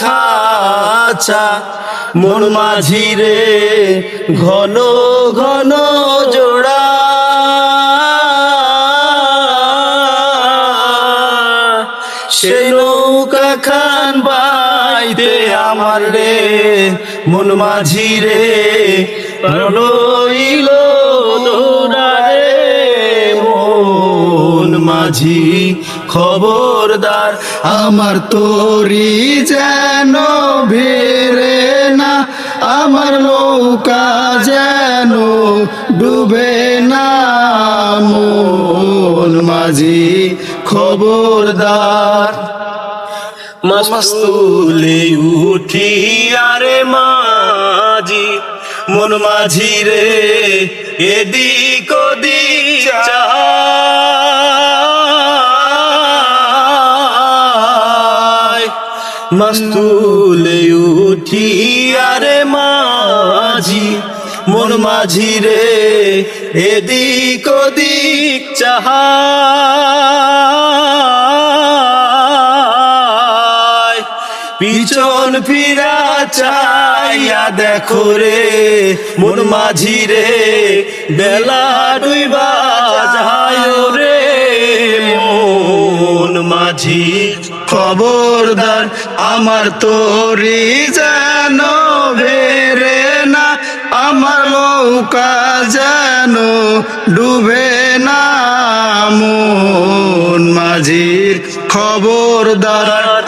খাচা, মন মাঝি রে, ঘন ঘন জোড়া। সেই নৌকা খান বাইতে আমার রে, মন মাঝি রে, রইল মাঝি খবরদার, আমার তোরি যেন ভেরে না, আমার নৌকা যেন ডুবে না। মন মাঝি খবরদার, মস্তুলে উঠি আরে মাঝি, মন মাঝি রে, এদিক ওদিক মস্তুলে উঠি আরে মাঝি মন মাঝি রে, এদিক ওদিক চাহায় পিছন ফিরা চাইয়া দেখো রে মন মাঝি রে, বেলা ডুইবা যায় রে মন মাঝি খবরদার আমার তোরি যেন ভেরে না আমার লৌকা যেন ডুবে না। মন মাঝির খবরদার